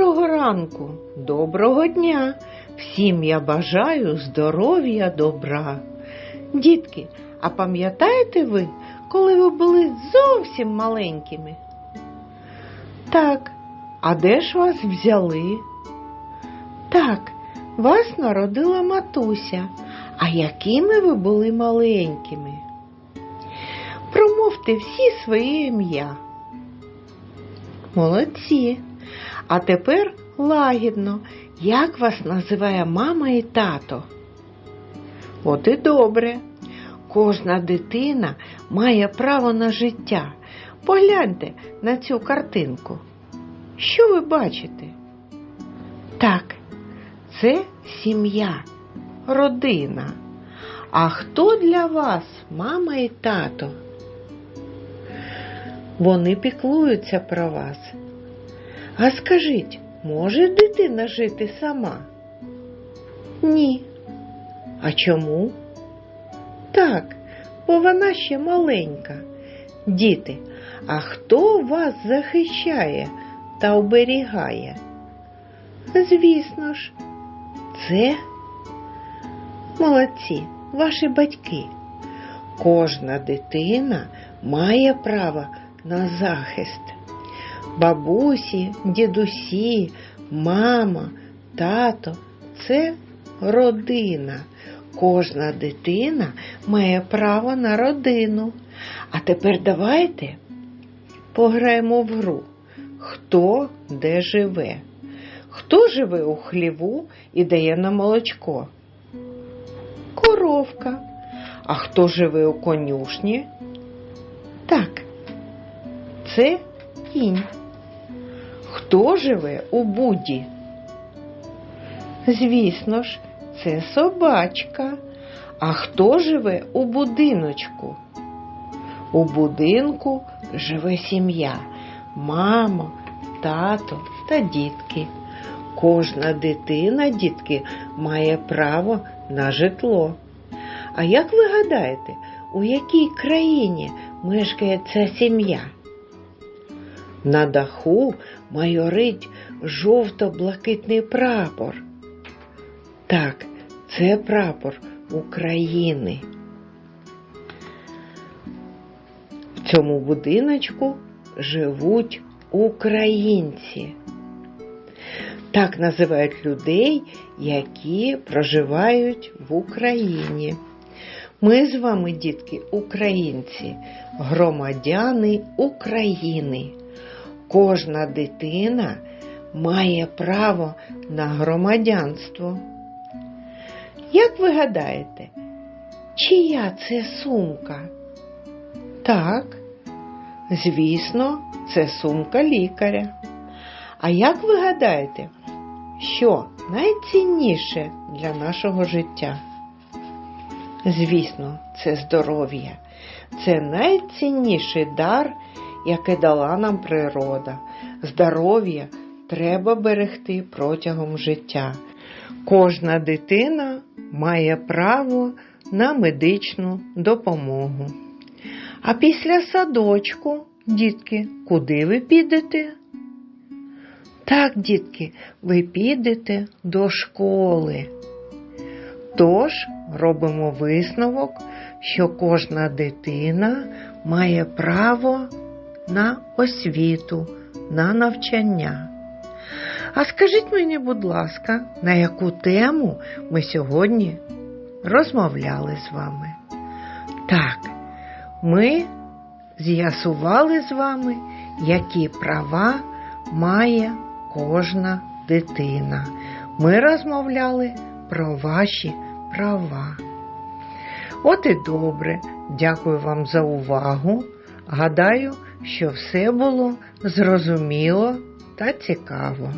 Доброго ранку, доброго дня! Всім я бажаю здоров'я, добра. Дітки, а пам'ятаєте ви, коли ви були зовсім маленькими? Так, а де ж вас взяли? Так, вас народила матуся. А якими ви були маленькими? Промовте всі своє ім'я. Молодці. А тепер лагідно, як вас називає мама і тато? От і добре. Кожна дитина має право на життя. Погляньте на цю картинку. Що ви бачите? Так, це сім'я, родина. А хто для вас мама і тато? Вони піклуються про вас. А скажіть, може дитина жити сама? Ні. А чому? Так, бо вона ще маленька. Діти, а хто вас захищає та оберігає? Звісно ж, це молодці, ваші батьки. Кожна дитина має право на захист. Бабусі, дідусі, мама, тато це родина. Кожна дитина має право на родину. А тепер давайте пограємо в гру. Хто де живе? Хто живе у хліву і дає нам молочко? Коровка. А хто живе у конюшні? Так, це кінь. Хто живе у буді? Звісно ж, це собачка. А хто живе у будиночку? У будинку живе сім'я, мама, тато та дітки. Кожна дитина, дітки, має право на житло. А як ви гадаєте, у якій країні мешкає ця сім'я? На даху майорить жовто-блакитний прапор. Так, це прапор України. В цьому будиночку живуть українці. Так називають людей, які проживають в Україні. Ми з вами, дітки, українці, громадяни України. Кожна дитина має право на громадянство. Як ви гадаєте, чия це сумка? Так, звісно, це сумка лікаря. А як ви гадаєте, що найцінніше для нашого життя? Звісно, це здоров'я. Це найцінніший дар, який дала нам природа. Здоров'я треба берегти протягом життя. Кожна дитина має право на медичну допомогу. А після садочку, дітки, куди ви підете? Так, дітки, ви підете до школи. Тож робимо висновок, що кожна дитина має право на освіту, на навчання. А скажіть мені, будь ласка, на яку тему ми сьогодні розмовляли з вами? Так, ми з'ясували з вами, які права має кожна дитина. Ми розмовляли про ваші права. От і добре, дякую вам за увагу. Гадаю, що все було зрозуміло та цікаво.